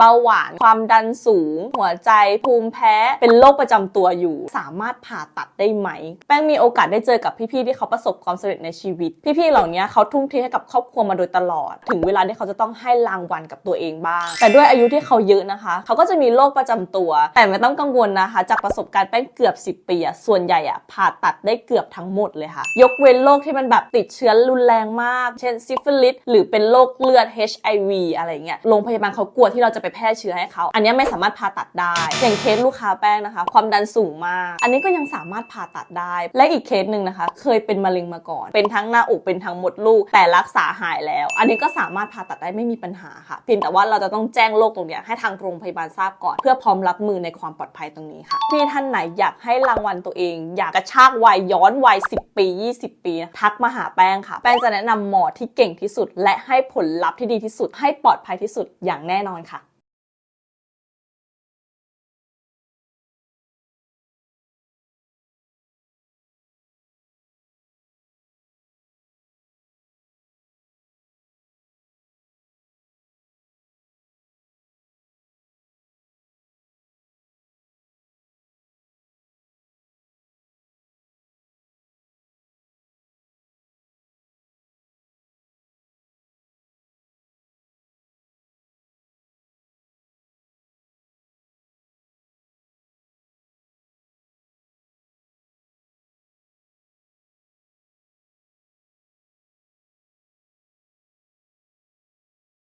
เบาหวาน ความดันสูง หัวใจภูมิแพ้เป็นโรคประจำตัวอยู่ สามารถผ่าตัดได้ไหม แป้งมีโอกาสได้เจอกับพี่ๆที่เขาประสบความสำเร็จในชีวิต พี่ๆเหล่านี้เขาทุ่มเทให้กับครอบครัวมาโดยตลอด ถึงเวลาที่เขาจะต้องให้รางวัลกับตัวเองบ้าง แต่ด้วยอายุที่เขาเยอะนะคะ เขาก็จะมีโรคประจำตัว แต่ไม่ต้องกังวลนะคะ จากประสบการณ์แป้งเกือบ 10 ปีอะส่วนใหญ่อะผ่าตัดได้เกือบทั้งหมดเลยค่ะ ยกเว้นโรคที่มันแบบติดเชื้อรุนแรงมาก เช่นซิฟิลิสหรือเป็นโรคเลือด HIV อะไรเงี้ยโรงพยาบาลเขากลัวที่เราจะไปแพร่เชื้อให้เขา อันนี้ไม่สามารถผ่าตัดได้ อย่างเคสลูกค้าแป้งนะคะ ความดันสูงมาก อันนี้ก็ยังสามารถผ่าตัดได้ และอีกเคสหนึ่งนะคะ เคยเป็นมะเร็งมาก่อน เป็นทั้งหน้าอกเป็นทั้งมดลูก แต่รักษาหายแล้ว อันนี้ก็สามารถผ่าตัดได้ไม่มีปัญหาค่ะ เพียงแต่ว่าเราจะต้องแจ้งโรคตรงนี้ให้ทางโรงพยาบาลทราบก่อน เพื่อพร้อมรับมือในความปลอดภัยตรงนี้ค่ะพี่ท่านไหนอยากให้รางวัลตัวเอง อยากกระชากวัยย้อนวัย 10 ปี 20 ปีนะทักมาหาแป้งค่ะ แป้งจะแนะนำหมอที่เก่งที่สุด และให้ผลลัพธ์ที่ดีที่สุดให้ปลอดภัยที่สุดอย่างแน่นอนค่ะ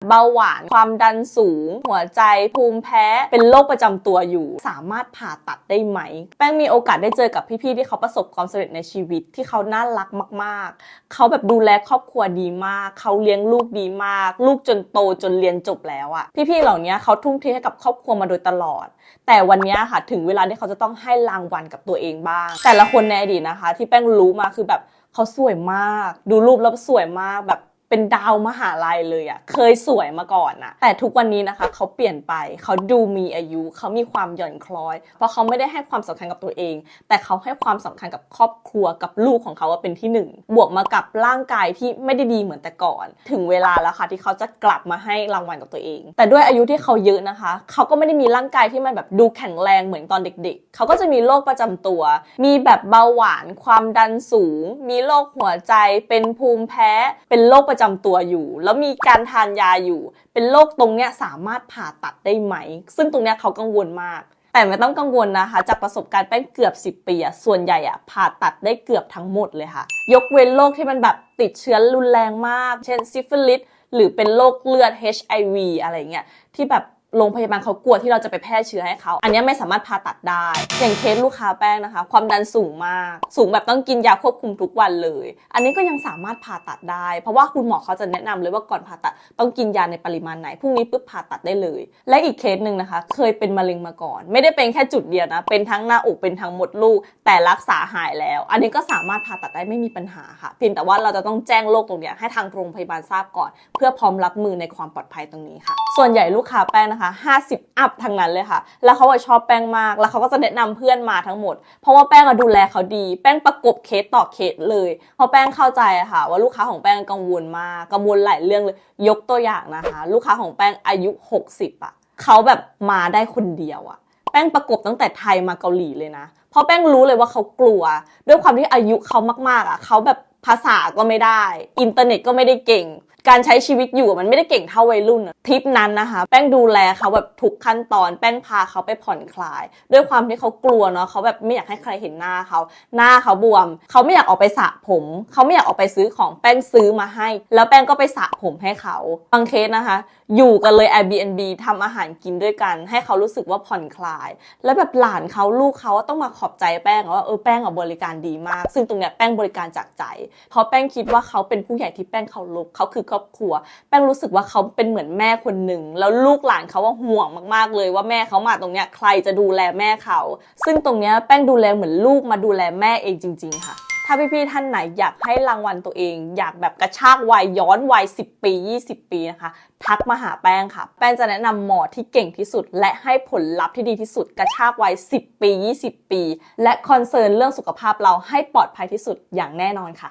เบาหวาน ความดันสูง หัวใจ ภูมิแพ้ เป็นโรคประจำตัวอยู่ สามารถผ่าตัดได้ไหม แป้งมีโอกาสได้เจอกับพี่ๆที่เขาประสบความสำเร็จในชีวิตที่เขาน่ารักมากๆ เขาแบบดูแลครอบครัวดีมาก เขาเลี้ยงลูกดีมาก ลูกจนโตจนเรียนจบแล้วอะพี่ๆเหล่านี้เขาทุ่มเทให้กับครอบครัวมาโดยตลอด แต่วันนี้ค่ะถึงเวลาที่เขาจะต้องให้รางวัลกับตัวเองบ้าง แต่ละคนในอดีตนะคะ ที่แป้งรู้มาคือแบบเขาสวยมาก ดูรูปแล้วสวยมากแบบ เป็นดาวมหาลัยเลยอะ่ะเคยสวยมาก่อนอะแต่ทุกวันนี้นะคะ เขาเปลี่ยนไป เขาดูมีอายุ เขามีความหย่อนคล้อย เพราะเขาไม่ได้ให้ความสำคัญกับตัวเอง แต่เขาให้ความสำคัญกับครอบครัวกับลูกของเขาว่าเป็นที่หนึ่งบวกมากับร่างกายที่ไม่ได้ดีเหมือนแต่ก่อน ถึงเวลาแล้วค่ะที่เขาจะกลับมาให้รางวัลกับตัวเอง แต่ด้วยอายุที่เขาเยอะนะคะ เขาก็ไม่ได้มีร่างกายที่มันแบบดูแข็งแรงเหมือนตอนเด็ก ๆ เขาก็จะมีโรคประจำตัว มีแบบเบาหวาน ความดันสูง มีโรคหัวใจ เป็นภูมิแพ้ เป็นโรคประจำตัวอยู่ แล้วมีการทานยาอยู่ เป็นโรคตรงเนี้ยสามารถผ่าตัดได้ไหม ซึ่งตรงเนี้ยเขากังวลมาก แต่ไม่ต้องกังวลนะคะ จากประสบการณ์แป้งเกือบ 10 ปีอะส่วนใหญ่อะผ่าตัดได้เกือบทั้งหมดเลยค่ะ ยกเว้นโรคที่มันแบบติดเชื้อรุนแรงมาก เช่นซิฟิลิสหรือเป็นโรคเลือด HIV อะไรเงี้ยที่แบบ โรงพยาบาลเขากลัวที่เราจะไปแพร่เชื้อให้เขา อันนี้ไม่สามารถผ่าตัดได้ อย่างเคสลูกค้าแป้งนะคะ ความดันสูงมาก สูงแบบต้องกินยาควบคุมทุกวันเลย อันนี้ก็ยังสามารถผ่าตัดได้ เพราะว่าคุณหมอเขาจะแนะนำเลยว่าก่อนผ่าตัดต้องกินยาในปริมาณไหน พรุ่งนี้ปุ๊บผ่าตัดได้เลย และอีกเคสหนึ่งนะคะ เคยเป็นมะเร็งมาก่อน ไม่ได้เป็นแค่จุดเดียวนะ เป็นทั้งหน้าอก เป็นทั้งมดลูก แต่รักษาหายแล้ว อันนี้ก็สามารถผ่าตัดได้ไม่มีปัญหาค่ะ เพียงแต่ว่าเราจะต้องแจ้งโรคตรงนี้ให้ทางโรงพยาบาลทราบก่อน เพื่อพร้อมรับมือในความปลอดภัยตรงนี้ค่ะ ส่วนใหญ่ลูกค้าแป้งนะคะ50 อัพทั้งนั้นเลยค่ะ แล้วเขาชอบแป้งมาก แล้วเขาก็จะแนะนำเพื่อนมาทั้งหมด เพราะว่าแป้งอะดูแลเขาดี แป้งประกบเคสต่อเคสเลย เพราะแป้งเข้าใจค่ะ ว่าลูกค้าของแป้งกังวลมาก กังวลหลายเรื่องเลย ยกตัวอย่างนะคะ ลูกค้าของแป้งอายุ 60อะเขาแบบมาได้คนเดียวอะแป้งประกบตั้งแต่ไทยมาเกาหลีเลยนะ เพราะแป้งรู้เลยว่าเขากลัว ด้วยความที่อายุเขามากๆอะเขาแบบภาษาก็ไม่ได้ อินเทอร์เน็ตก็ไม่ได้เก่ง การใช้ชีวิตอยู่มันไม่ได้เก่งเท่าวัยรุ่นอะทริปนั้นนะคะ แป้งดูแลเขาแบบทุกขั้นตอนแป้งพาเขาไปผ่อนคลาย ด้วยความที่เขากลัวเนาะเขาแบบไม่อยากให้ใครเห็นหน้าเขา หน้าเขาบวม เขาไม่อยากออกไปสระผม เขาไม่อยากออกไปซื้อของแป้งซื้อมาให้ แล้วแป้งก็ไปสระผมให้เขาบางเคสนะคะ อยู่กันเลย Airbnb ทำอาหารกินด้วยกัน ให้เขารู้สึกว่าผ่อนคลาย แล้วแบบหลานเขาลูกเขาต้องมาขอบใจแป้งว่าเออแป้งอะบริการดีมาก ซึ่งตรงเนี้ยแป้งบริการจากใจ เพราะแป้งคิดว่าเขาเป็นผู้ใหญ่ที่แป้งเคารพเขาคือครอบครัว แป้งรู้สึกว่าเขาเป็นเหมือนแม่คนหนึ่งแล้วลูกหลานเขาว่าห่วงมากๆ เลยว่าแม่เขามาตรงเนี้ยใครจะดูแลแม่เขา ซึ่งตรงเนี้ยแป้งดูแลเหมือนลูกมาดูแลแม่เองจริง ๆ ค่ะถ้าพี่ๆท่านไหนอยากให้รางวัลตัวเอง อยากแบบกระชากวัยย้อนวัย 10 ปี 20 ปีนะคะ ทักมาหาแป้งค่ะ แป้งจะแนะนำหมอที่เก่งที่สุด และให้ผลลัพธ์ที่ดีที่สุด กระชากวัย 10 ปี 20 ปี และคอนเซิร์นเรื่องสุขภาพเราให้ปลอดภัยที่สุดอย่างแน่นอนค่ะ